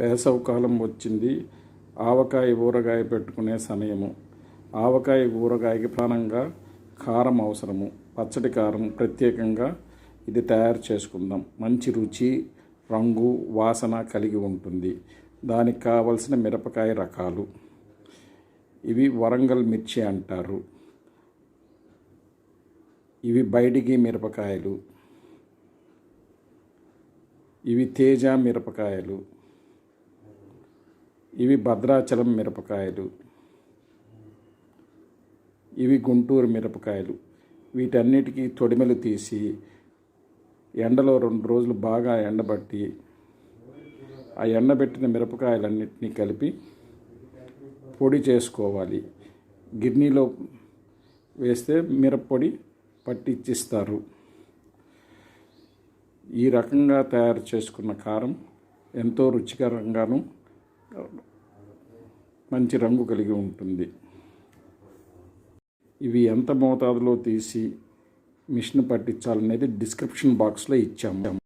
వేసవకాలం వచ్చింది. ఆవకాయ ఊరగాయ పెట్టుకునే సమయము. ఆవకాయ ఊరగాయకి ప్రధానంగా కారం అవసరము. పచ్చడి కారం ప్రత్యేకంగా ఇది తయారు చేసుకుందాం. మంచి రుచి రంగు వాసన కలిగి ఉంటుంది. దానికి కావలసిన మిరపకాయ రకాలు. ఇవి వరంగల్ మిర్చి అంటారు. ఇవి బయటికి మిరపకాయలు. ఇవి తేజ మిరపకాయలు. ఇవి భద్రాచలం మిరపకాయలు. ఇవి గుంటూరు మిరపకాయలు. వీటన్నిటికీ తొడిమెలు తీసి ఎండలో రెండు రోజులు బాగా ఎండబట్టి ఆ ఎండబెట్టిన మిరపకాయలన్నింటినీ కలిపి పొడి చేసుకోవాలి. గిర్నీలో వేస్తే మిరప్పొడి పట్టిచ్చిస్తారు. ఈ రకంగా తయారు చేసుకున్న కారం ఎంతో రుచికరంగాను మంచి రంగు కలిగి ఉంటుంది. ఇవి ఎంత మోతాదులో తీసి మిషన్ పట్టించాలనేది డిస్క్రిప్షన్ బాక్స్లో ఇచ్చాము.